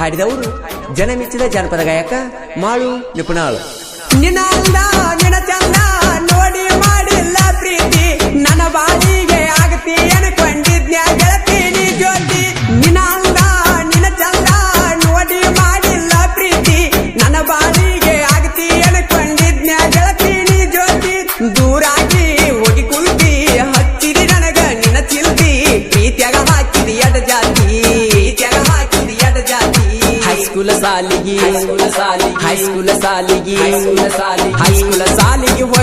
ಹಾಡಿದವರು ಜನಮೆಚ್ಚಿದ ಜನಪದ ಗಾಯಕ ಮಾಳು ನಿಪುಣಾಳು. ನೋಡಿ ಮಾಡಿಲ್ಲ ಪ್ರೀತಿ. ನನ್ನ ಬಾಳಿಗೆ ಆಗತಿ ಅನ್ಕೊಂಡಿದ್ನ್ಯಾಗ साली गी हाई स्कूल साली गी हाई स्कूल साली गी हाई स्कूल साली गी वो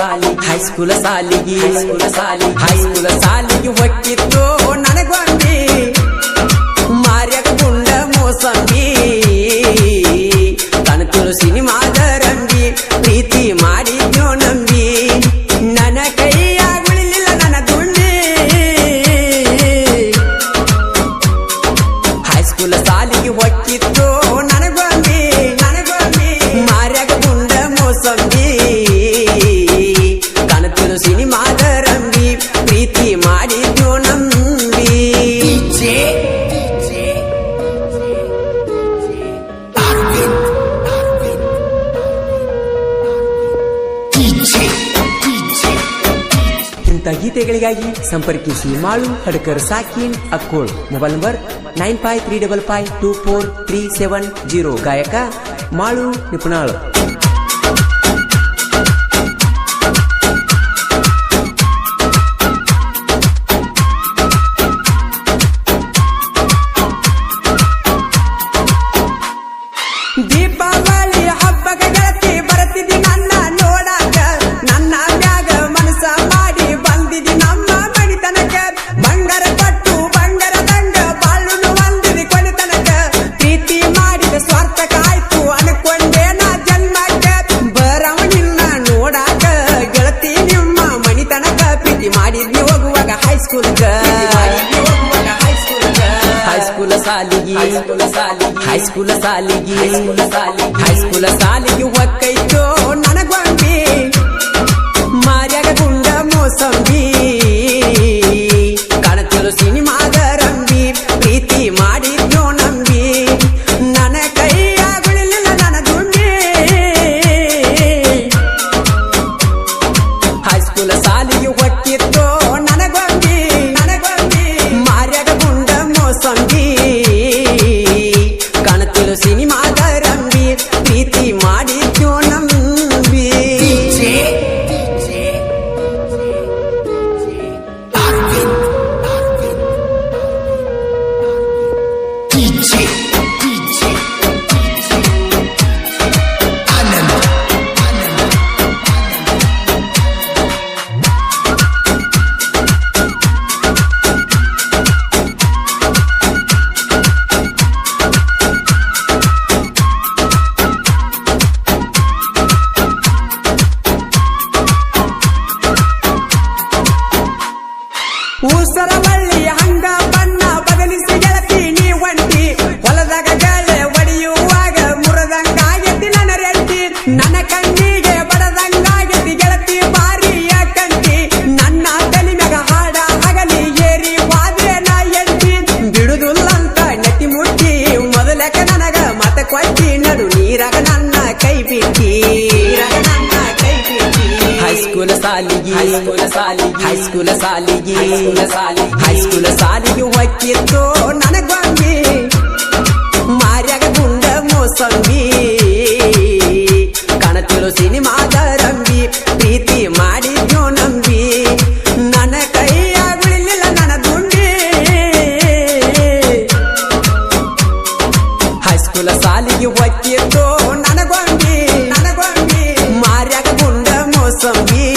ಸಾಲಿ ಹೈಸ್ಕೂಲ ಸಾಲಿಗೆ. ಹೈಸ್ಕೂಲ ಸಾಲಿ ಹೈಸ್ಕೂಲ ಸಾಲಿಗೆ ಹೊಕ್ಕಿತ್ತು ನನಗೊಂದಿ ಮಾರ್ಯಕ ಗುಂಡ ಮೋಸಂಬಿ ತನ ತುಳು ಸಿನಿಮಾದ ಗಳಿಗಾಗಿ ಸಂಪರ್ಕಿಸಿ Malu ಹಡಕರ್ ಸಾಕಿನ್ Akkol mobile number nine five three double five two four three seven zero ಗಾಯಕ ಮಾಳು ನಿಪುಣಾಳ್ ಹೈಸ್ಕೂಲ ಸಾಲಿಗೆ. ಹೈಸ್ಕೂಲ ಸಾಲಿಗೆ ಒಕ್ಕೈತೋ ನನಗೊಂಬಿ. ಮಾರ್ಯಾಗ ಗುಂಡ ಮೋಸಂಬಿ. Cheat. ಹೈಸ್ಕೂಲ್ ಸಾಲಿಗೆ ಹೈಸ್ಕೂಲ್ ಸಾಲಿಗೆ ಸಾಲಿಗೆ ಹೈಸ್ಕೂಲ್ ಸಾಲಿಗೆ ಹೊಕ್ಕಿತ್ತು ನನಗೊಂಬಿ ಮಾರ್ಯಾಗ ಗುಂಡ ಮೋಸಂಬಿ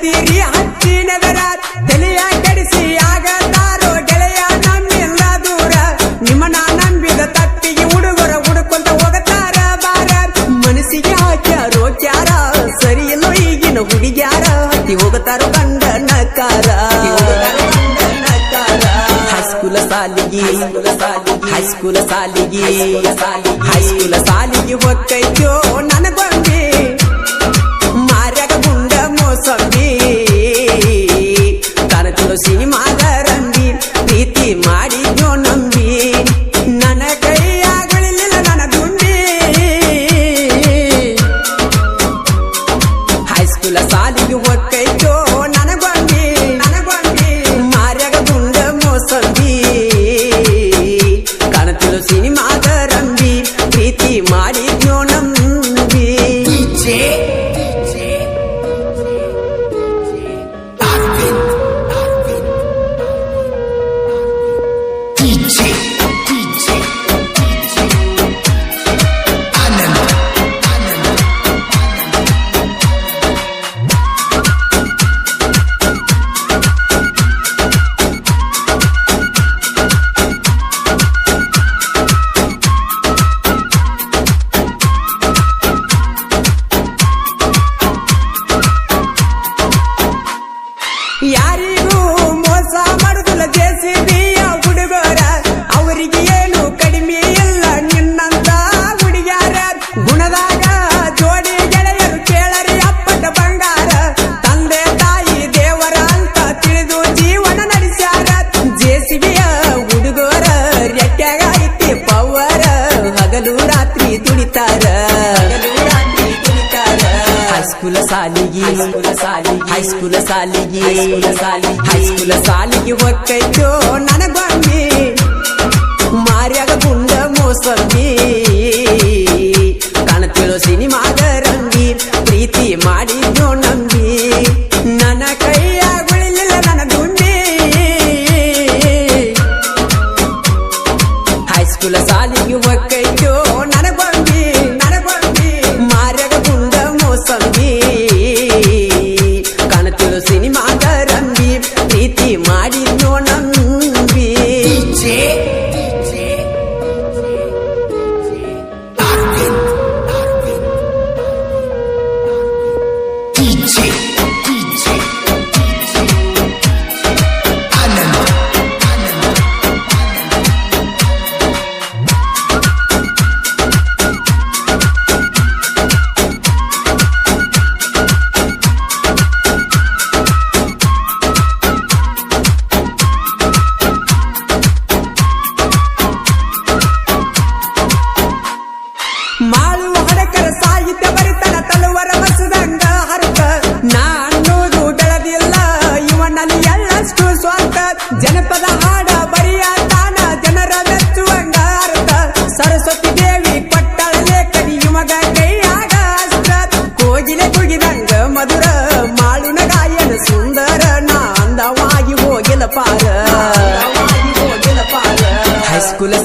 ಕೆಡುತ್ತೀರಿ ಹಚ್ಚಿನದರ ತಲೆಯ ಕೆಡಿಸಿ ಆಗದಾರೋ ಗೆಳೆಯ ನಮ್ಮಿಲ್ಲ ದೂರ. ನಿಮ್ಮನ ನಂಬಿದ ತಪ್ಪಿಗೆ ಹುಡುಗರ ಹುಡುಕೊಂತ ಹೋಗತಾರ ಬಾರ. ಮನಸ್ಸಿಗೆ ಹಾಕ್ಯಾರೋ ಕ್ಯಾರ. ಸರಿ ಇಲ್ಲೋ ಈಗಿನ ಹುಡುಗ್ಯಾರ. ಹತ್ತಿ ಹೋಗತಾರೋ ಸಾಲಿಗಿ. ನಕಾರ ಹೈಸ್ಕೂಲ ಸಾಲಿಗೆ. ಹೈಸ್ಕೂಲ ಸಾಲಿಗೆ. ಹೈಸ್ಕೂಲ ಸಾಲಿಗೆ ಹೊಕ್ಕೈತೋ ನನಗೊಂದೇ. ಮೋಸಂಬಿ ಕಾಣತಿರೋ ಸಿನಿಮಾದ ರಂಬಿ ಪ್ರೀತಿ ಮಾಡಿದ್ಯೋ ಗುಣದಾಗ ಜೋಡಿ ಗೆಳೆಯರು ಕೇಳರಿ ಅಪ್ಪಟ ಬಂಗಾರ. ತಂದೆ, ತಾಯಿ, ದೇವರ ಅಂತ ತಿಳಿದು ಜೀವನ ನಡೆಸ್ಯಾರ. ಜೆಸಿಬಿಯ ಹುಡುಗರ ರೆಟ್ಯಾಗ ಐತಿ ಪವರ ಹಗಲು ರಾತ್ರಿ ದುಡಿತಾರ ರಾತ್ರಿ ದುಡಿತಾರ ಹೈಸ್ಕೂಲ ಸಾಲಿಗೆ ಹೈಸ್ಕೂಲ ಸಾಲಿಗೆ ಹೈಸ್ಕೂಲ ಸಾಲಿ ಹೈಸ್ಕೂಲ ಸಾಲಿಗೆ ಹೊಕ್ಕೈತೋ ನನಗೊಂಬಿ ಮಾರ್ಯಾಗ ಗುಂಡ ಮೋಸಂಬಿ ಕಾಣತಿರೋ ಸಿನಿಮಾದ ರಂಗೀರ್ ಪ್ರೀತಿ ಮಾಡಿದ್ದು ನಂಬಿ. ನನ್ನ ಕೈಯಾಗುಳಿಲ್ಲ ನನ್ನ ದುಂಬಿ ಹೈಸ್ಕೂಲ ಸಾಲಿಗೆ ಹೊಕ್ಕೈತೋ ನನಗೊಂಬಿ ಮಾಳು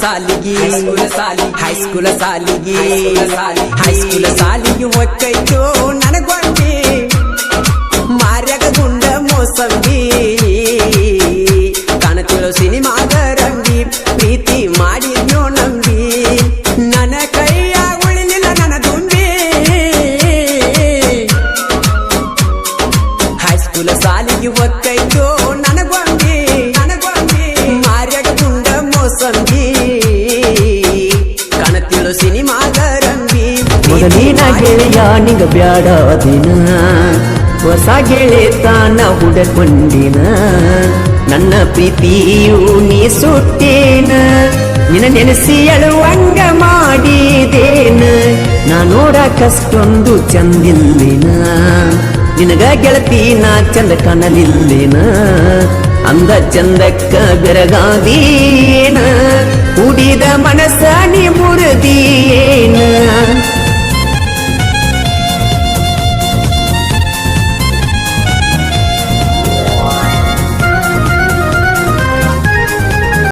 ಸಾಲಿಗಿ ಹೈಸ್ಕೂಲ ಸಾಲಿ ಹೈಸ್ಕೂಲ ಸಾಲಿಗಿ ಹೈಸ್ಕೂಲ ಸಾಲಿಗೆ ಒಕ್ಕೈತು ನನಗೊಂಡಿ ಮಾರ್ಯಾಗ ಗುಂಡ ಮೋಸಂಬಿ ಮೊದಲಿನ ಗೆಳೆಯ, ನಿಂಗ ಬ್ಯಾಡ ದಿನ. ಹೊಸ ಗೆಳೆತಾನ ಹುಡಕೊಂಡಿನ. ನನ್ನ ಪ್ರೀತಿಯು ನೀ ಸುಟ್ಟೇನ. ನಿನ್ನ ನೆನೆಸಿ ಅಳುವಂಗ ಮಾಡಿದೇನ. ನಾ ನೋಡಕಷ್ಟೊಂದು ಚಂದಿಲ್ಲಿನ. ನಿನಗ ಗೆಳತಿ, ನಾ ಚಂದ ಕಣಲಿಲ್ಲಿನ. ಅಂದ ಚಂದಕ್ಕ ಬೆರಗಾದೀನ ಕುಡಿದ ಮನಸ್ಸ ನೀ